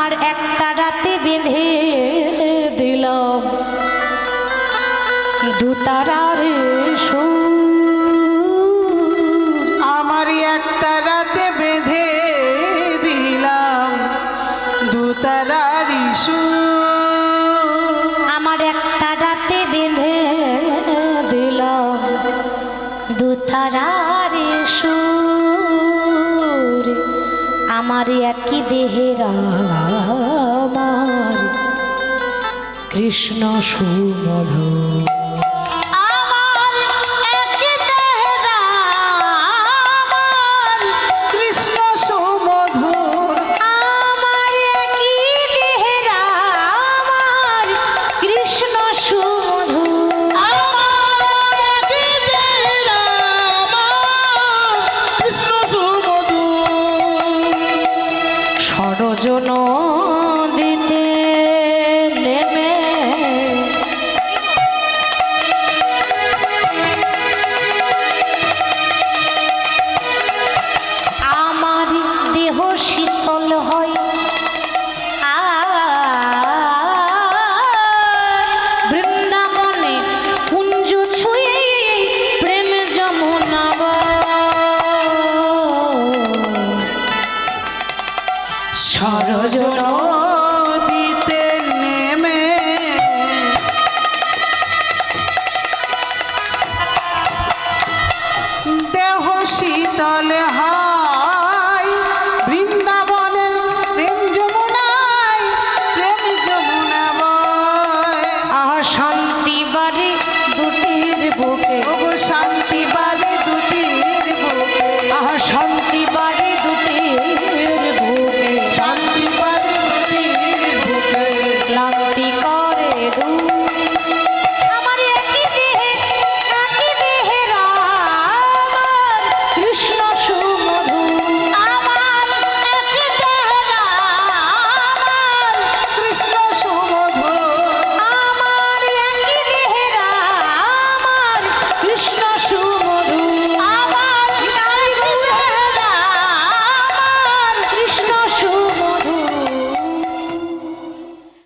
আমার একটা রাতে বেঁধে দিল দুতারার সুর আমারই একটা রাতে বেঁধে দিলাম। দুতারার আমার একটা রাতে বেঁধে দিলাম। দুতারার সুর আমার একই দেহের আমার কৃষ্ণ সুমধু